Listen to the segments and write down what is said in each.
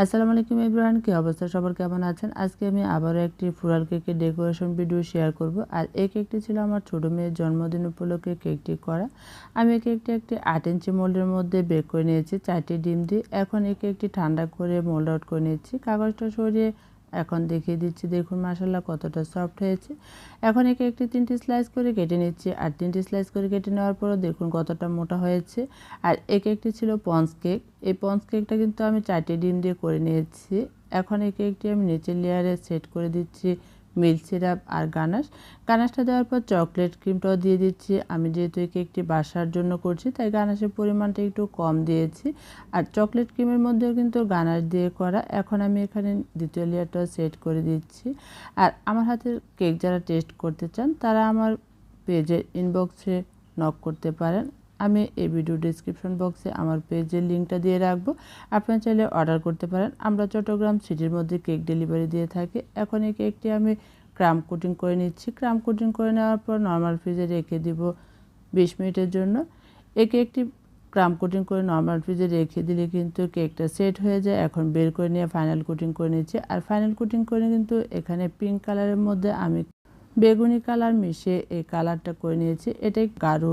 আসসালামু আলাইকুম ইব্রাহিম, কী অবস্থা? সবার কেমন আছেন? আজকে আমি আবারও একটি ফুরাল কেকের ডেকোরেশন ভিডিও শেয়ার করব। আর এই কেকটি ছিল আমার ছোটো মেয়ের জন্মদিন উপলক্ষে কেকটি করা। আমি এই কেকটি একটি আট ইঞ্চি মোল্ডের মধ্যে বেক করে নিয়েছি, চারটি ডিম দিয়ে। এখন এই কেকটি ঠান্ডা করে মোল্ড আউট করে নিয়েছি। কাগজটা সরিয়ে এখন দেখিয়ে দিচ্ছি, দেখুন মাসাল্লাহ কতটা সফট হয়েছে। এখন একে একটি তিনটি স্লাইস করে কেটে নিচ্ছি, আর তিনটি স্লাইস করে কেটে নেওয়ার পরও দেখুন কতটা মোটা হয়েছে। আর এক একটি ছিল পঞ্চ কেক এই পঞ্চ কেকটা কিন্তু আমি চারটে ডিম দিয়ে করে নিয়েছি। এখন একে একটি আমি নিচের লেয়ারে সেট করে দিচ্ছি। মিল্ক সিরাপ আর গানাশ। গানাশটা দেওয়ার পর চকলেট ক্রিমটাও দিয়ে দিচ্ছি। আমি যেহেতু এই কেকটি বাসার জন্য করছি, তাই গানাশের পরিমাণটা একটু কম দিয়েছি। আর চকলেট ক্রিমের মধ্যেও কিন্তু গানাশ দিয়ে করা। এখন আমি এখানে দ্বিতীয় লেয়ারটাও সেট করে দিচ্ছি। আর আমার হাতের কেক যারা টেস্ট করতে চান, তারা আমার পেজের ইনবক্সে নক করতে পারেন। আমি এই ভিডিও ডিসক্রিপশন বক্সে আমার পেজের লিঙ্কটা দিয়ে রাখব। আপনারা চাইলে অর্ডার করতে পারেন। আমরা চট্টগ্রাম সিটির মধ্যে কেক ডেলিভারি দিয়ে থাকি। এখন এই কেকটি আমি ক্রাম কোটিং করে নিচ্ছি। ক্রাম কোটিং করে নেওয়ার পর নর্মাল ফ্রিজে রেখে দিব বিশ মিনিটের জন্য। এই কেকটি ক্রাম কোটিং করে নর্মাল ফ্রিজে রেখে দিলে কিন্তু কেকটা সেট হয়ে যায়। এখন বের করে নিয়ে ফাইনাল কোটিং করে নিচ্ছি। আর ফাইনাল কোটিং করে কিন্তু এখানে পিঙ্ক কালারের মধ্যে আমি বেগুনি কালার মিশিয়ে এই কালারটা করে নিয়েছি। এটাই গাঢ়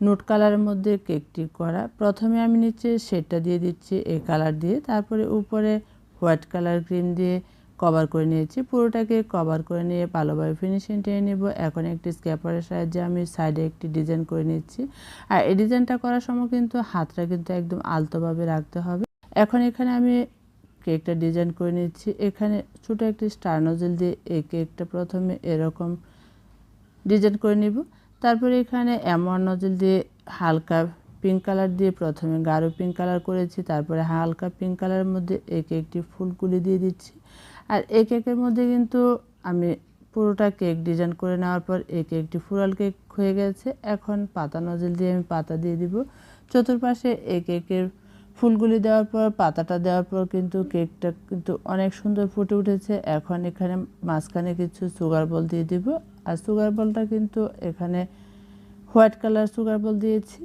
নোট কালারের মধ্যে কেকটি করা। প্রথমে আমি নিচে শেডটা দিয়ে দিচ্ছি এই কালার দিয়ে। তারপরে উপরে হোয়াইট কালার ক্রিম দিয়ে কভার করে নিয়েছি। পুরোটাকে কভার করে নিয়ে ভালোভাবে ফিনিশিং টেনে নেব। এখন একটি স্ক্যাপারের সাহায্যে আমি সাইডে একটি ডিজাইন করে নিচ্ছি। আর এই ডিজাইনটা করার সময় কিন্তু হাতটা কিন্তু একদম আলতোভাবে রাখতে হবে। এখন এখানে আমি কেকটা ডিজাইন করে নিচ্ছি। এখানে ছোটো একটি স্টার নজেল দিয়ে এই কেকটা প্রথমে এরকম ডিজাইন করে নিব। তারপরে এখানে এমন নজল দিয়ে হালকা পিঙ্ক কালার দিয়ে প্রথমে গাঢ় পিঙ্ক কালার করেছি, তারপরে হালকা পিঙ্ক কালারের মধ্যে এক একটি ফুলকুলি দিয়ে দিচ্ছি। আর এক একের মধ্যে কিন্তু আমি পুরোটা কেক ডিজাইন করে নেওয়ার পর এক একটি ফুরাল কেক হয়ে গেছে। এখন পাতা নজল দিয়ে আমি পাতা দিয়ে দিব। চতুর্পাশে এক কেকের ফুলগুলি দেওয়ার পর, পাতাটা দেওয়ার পর কিন্তু কেকটা কিন্তু অনেক সুন্দর ফুটে উঠেছে। এখন এখানে মাঝখানে কিছু সুগার বল দিয়ে দিব। আর সুগার বলটা কিন্তু এখানে হোয়াইট কালার সুগার বল দিয়েছি।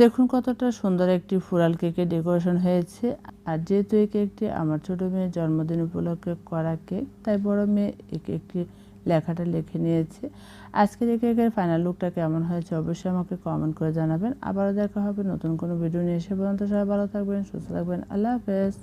দেখুন কতটা সুন্দর একটি ফুরাল কেকের ডেকোরেশন হয়েছে। আর যেহেতু এই কেকটি আমার ছোটো মেয়ের জন্মদিন উপলক্ষে করা কেক তাই বড় মেয়ে এই কেকটি লেখাটা লিখে নিয়েছি। আজকে দেখে কেকের ফাইনাল লুকটা কেমন হয়েছে অবশ্যই আমাকে কমেন্ট করে জানাবেন। আবারও দেখা হবে নতুন কোনো ভিডিও নিয়ে এসে পর্যন্ত সবাই ভালো থাকবেন, সুস্থ থাকবেন। আল্লাহ হাফেজ।